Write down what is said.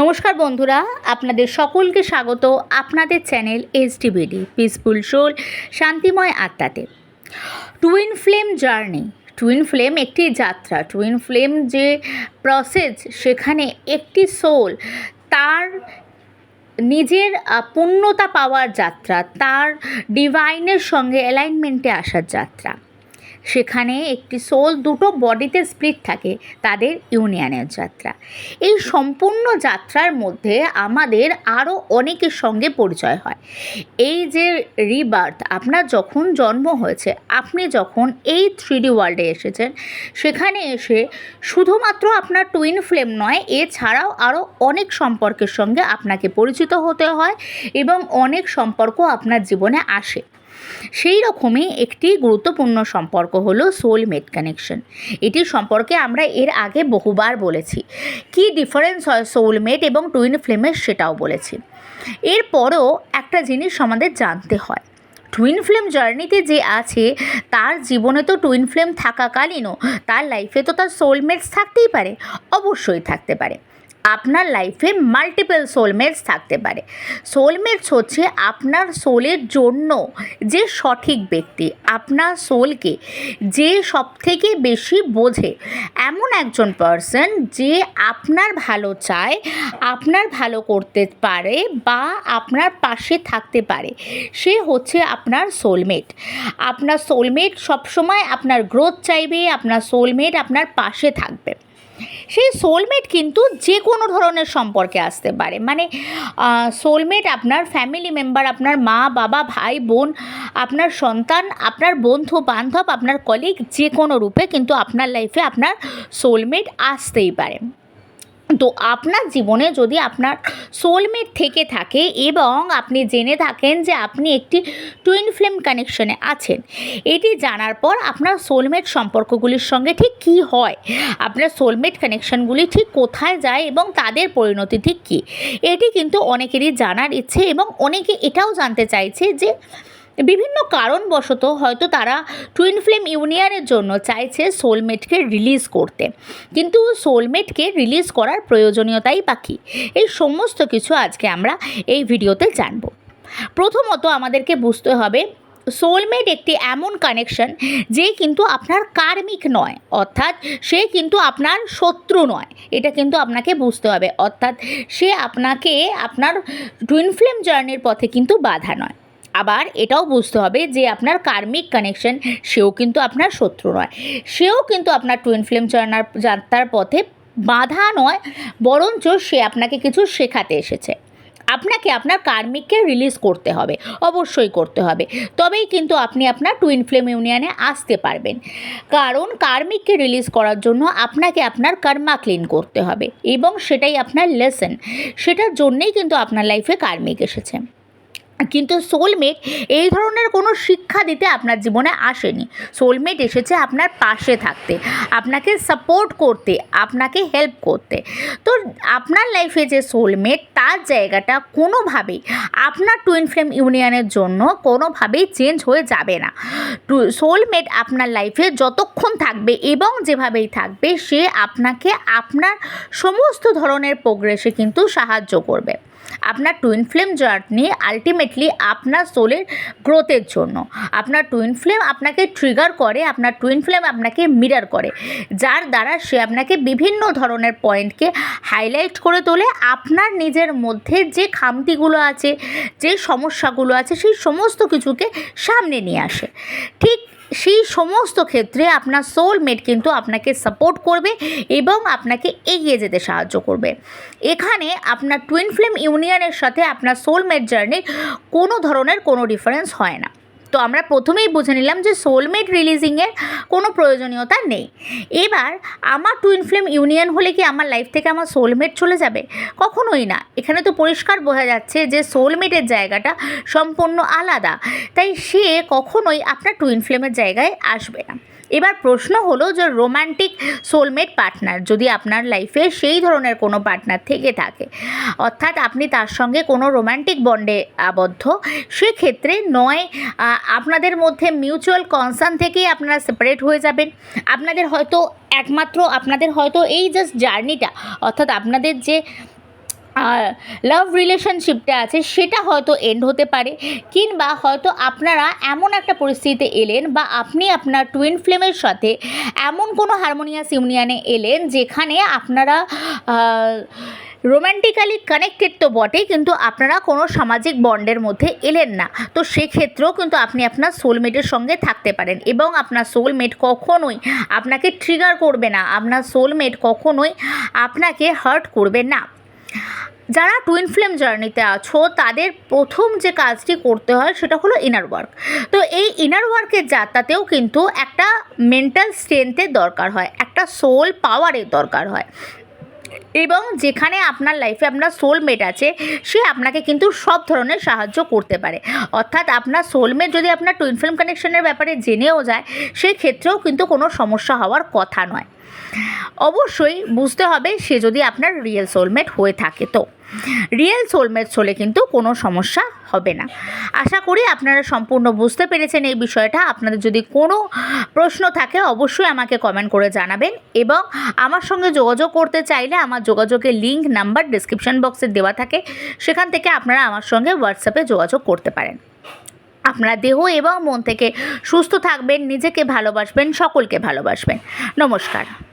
নমস্কার বন্ধুরা, আপনাদের সকলকে স্বাগত আপনাদের channel S TVD peaceful soul শান্তিময় আত্মাতে। Twin flame journey twin flame একটি যাত্রা টুইন ফ্লেম যে প্রসেস সেখানে একটি সোল তার নিজের পূর্ণতা পাওয়ার যাত্রা, তার ডিভাইনের সঙ্গে অ্যালাইনমেন্টে আসার যাত্রা। সেখানে একটি সোল দুটো বডিতে স্প্লিট থাকে, তাদের ইউনিয়নের যাত্রা। এই সম্পূর্ণ যাত্রার মধ্যে আমাদের আরও অনেকের সঙ্গে পরিচয় হয়। এই যে রিবার্থ, আপনার যখন জন্ম হয়েছে, আপনি যখন এই থ্রিডি ওয়ার্ল্ডে এসেছেন, সেখানে এসে শুধুমাত্র আপনার টুইন ফ্লেম নয়, এছাড়াও আরও অনেক সম্পর্কের সঙ্গে আপনাকে পরিচিত হতে হয় এবং অনেক সম্পর্ক আপনার জীবনে আসে। সেই রকমই একটি গুরুত্বপূর্ণ সম্পর্ক হলো সোলমেট কানেকশন এটি সম্পর্কে আমরা এর আগে বহুবার বলেছি। কী ডিফারেন্স হয় সোলমেট এবং টুইন ফ্লেমের সেটাও বলেছি। এরপরও একটা জিনিস আমাদের জানতে হয়। টুইন ফ্লেম জার্নিতে যে আছে, তার জীবনে তো টুইন ফ্লেম থাকাকালীনও তার লাইফে তো তার সোলমেটস থাকতেই পারে, অবশ্যই থাকতে পারে। আপনার লাইফে মাল্টিপল সোলমেটস থাকতে পারে। সোলমেটস হচ্ছে আপনার সোলের জন্য যে সঠিক ব্যক্তি, আপনার সোলকে যে সব থেকে বেশি বোঝে। এমন একজন পার্সন যে আপনার ভালো চায়, আপনার ভালো করতে পারে বা আপনার পাশে থাকতে পারে। সে হচ্ছে আপনার সোলমেট আপনার সোলমেট সবসময় আপনার গ্রোথ চাইবে, আপনার সোলমেট আপনার পাশে থাকবে। সেই সোলমেট কিন্তু যে কোনো ধরনের সম্পর্কে আসতে পারে। মানে সোলমেট আপনার ফ্যামিলি মেম্বার আপনার মা, বাবা, ভাই, বোন, আপনার সন্তান, আপনার বন্ধু, বান্ধব, আপনার কলিগ যে কোনো রূপে কিন্তু আপনার লাইফে আপনার সোলমেট আসতেই পারে। তো আপনার জীবনে যদি আপনার সোলমেট থেকে থাকে এবং আপনি জেনে থাকেন যে আপনি একটি টুইন ফ্লেম কানেকশনে আছেন, এটি জানার পর আপনার সোলমেট সম্পর্কগুলির সঙ্গে ঠিক কী হয়? আপনার সোলমেট কানেকশনগুলি ঠিক কোথায় যায় এবং তাদের পরিণতি ঠিক কী? এটি কিন্তু অনেকেরই জানার ইচ্ছে এবং অনেকে এটাও জানতে চাইছে যে বিভিন্ন কারণবশত হয়তো তারা টুইন ফ্লেম ইউনিয়নের জন্য চাইছে সোলমেটকে রিলিজ করতে। কিন্তু সোলমেটকে রিলিজ করার প্রয়োজনীয়তাই বাকি এই সমস্ত কিছু আজকে আমরা এই ভিডিওতে জানব। প্রথমত আমাদেরকে বুঝতে হবে সোলমেট একটি এমন কানেকশন যে কিন্তু আপনার কার্মিক নয়, অর্থাৎ সে কিন্তু আপনার শত্রু নয়। এটা কিন্তু আপনাকে বুঝতে হবে, অর্থাৎ সে আপনাকে, আপনার টুইন ফ্লেম জার্নির পথে কিন্তু বাধা নয়। আবার এটাও বুঝতে হবে যে আপনার কার্মিক কানেকশন সেও কিন্তু আপনার শত্রু নয়। সেও কিন্তু আপনার টুইন ফ্লেম জার্নার যাত্রার পথে বাধা নয়, বরঞ্চ সে আপনাকে কিছু শেখাতে এসেছে। আপনাকে আপনার কার্মিককে রিলিজ করতে হবে, অবশ্যই করতে হবে। তবেই কিন্তু আপনি আপনার টুইন ফ্লেম ইউনিয়নে আসতে পারবেন। কারণ কার্মিককে রিলিজ করার জন্য আপনাকে আপনার কর্মা ক্লিন করতে হবে এবং সেটাই আপনার লেসন সেটার জন্যেই কিন্তু আপনার লাইফে কার্মিক এসেছে। কিন্তু সোলমেট এই ধরনের কোনো শিক্ষা দিতে আপনার জীবনে আসেনি। সোলমেট এসেছে আপনার পাশে থাকতে, আপনাকে সাপোর্ট করতে, আপনাকে হেল্প করতে। তো আপনার লাইফে যে সোলমেট তার জায়গাটা কোনোভাবেই আপনার টুইন ফ্লেম ইউনিয়নের জন্য কোনোভাবেই চেঞ্জ হয়ে যাবে না। টু সোলমেট আপনার লাইফে যতক্ষণ থাকবে এবং যেভাবেই থাকবে, সে আপনাকে আপনার সমস্ত ধরনের প্রোগ্রেসে কিন্তু সাহায্য করবে। আপনার টুইন ফ্লেম জার্নি আলটিমেটলি আপনার সোলের গ্রোথের জন্য। আপনার টুইন ফ্লেম আপনাকে ট্রিগার করে, আপনার টুইন ফ্লেম আপনাকে মিরার করে, যার দ্বারা সে আপনাকে বিভিন্ন ধরনের পয়েন্টকে হাইলাইট করে তোলে। আপনার নিজের মধ্যে যে খামতিগুলো আছে, যে সমস্যাগুলো আছে, সেই সমস্ত কিছুকে সামনে নিয়ে আসে। ঠিক সেই সমস্ত ক্ষেত্রে আপনার সোলমেট কিন্তু আপনাকে সাপোর্ট করবে এবং আপনাকে এগিয়ে যেতে সাহায্য করবে। এখানে আপনার টুইন ফ্লেম ইউনিয়নের সাথে আপনার সোলমেট জার্নির কোনো ধরনের কোনো ডিফারেন্স হয় না। তো আমরা প্রথমেই বুঝে নিলাম যে সোলমেট রিলিজিংয়ের কোনো প্রয়োজনীয়তা নেই। এবার আমার টুইন ফ্লেম ইউনিয়ন হলে কি আমার লাইফ থেকে আমার সোলমেট চলে যাবে? কখনোই না। এখানে তো পরিষ্কার বোঝা যাচ্ছে যে সোলমেটের জায়গাটা সম্পূর্ণ আলাদা। তাই সে কখনোই আপনার টুইন ফ্লেমের জায়গায় আসবে না। এবার প্রশ্ন হলো যে রোম্যান্টিক সোলমেট পার্টনার যদি আপনার লাইফে সেই ধরনের কোনো পার্টনার থেকে থাকে, অর্থাৎ আপনি তার সঙ্গে কোনো রোম্যান্টিক বন্ডে আবদ্ধ, সেক্ষেত্রে নয় আপনাদের মধ্যে মিউচুয়াল কনসার্ন থেকেই আপনারা সেপারেট হয়ে যাবেন। আপনাদের হয়তো একমাত্র, আপনাদের হয়তো এই জাস্ট জার্নিটা অর্থাৎ আপনাদের যে লাভ রিলেশনশিপটা আছে, সেটা হয়তো এন্ড হতে পারে। কিংবা হয়তো আপনারা এমন একটা পরিস্থিতিতে এলেন বা আপনি আপনার টুইন ফ্লেমের সাথে এমন কোনো হারমোনিয়াস ইউনিয়নে এলেন যেখানে আপনারা রোম্যান্টিক্যালি কানেক্টেড তো বটেই, কিন্তু আপনারা কোনো সামাজিক বন্ডের মধ্যে এলেন না। তো সেক্ষেত্রেও কিন্তু আপনি আপনার সোলমেটের সঙ্গে থাকতে পারেন এবং আপনার সোলমেট কখনোই আপনাকে ট্রিগার করবে না, আপনার সোলমেট কখনোই আপনাকে হার্ট করবে না। যারা টুইন ফ্লেম জার্নিতে আছো, তাদের প্রথম যে কাজটি করতে হয় সেটা হলো ইনার ওয়ার্ক তো এই ইনার ওয়ার্কের যাত্রাতেও কিন্তু একটা মেন্টাল স্ট্রেংথের দরকার হয়, একটা সোল পাওয়ারের দরকার হয়। এবং যেখানে আপনার লাইফে আপনার সোলমেট আছে, সে আপনাকে কিন্তু সব ধরনের সাহায্য করতে পারে। অর্থাৎ আপনার সোলমেট যদি আপনার টুইন ফিল্ম কানেকশনের ব্যাপারে জেনেও যায় সেই ক্ষেত্রেও কিন্তু কোনো সমস্যা হওয়ার কথা নয়। অবশ্যই বুঝতে হবে সে যদি আপনার রিয়েল সোলমেট হয়ে থাকে তো। রিয়েল সোলমেট হলে কিন্তু কোনো সমস্যা হবে না। আশা করি আপনারা সম্পূর্ণ বুঝতে পেরেছেন এই বিষয়টা। আপনাদের যদি কোনো প্রশ্ন থাকে অবশ্যই আমাকে কমেন্ট করে জানাবেন এবং আমার সঙ্গে যোগাযোগ করতে চাইলে আমার যোগাযোগের লিঙ্ক নাম্বার ডিসক্রিপশন বক্সে দেওয়া থাকে। সেখান থেকে আপনারা আমার সঙ্গে হোয়াটসঅ্যাপে যোগাযোগ করতে পারেন। আপনারা দেহ এবং মন থেকে সুস্থ থাকবেন নিজেকে ভালোবাসবেন সকলকে ভালোবাসবেন। নমস্কার।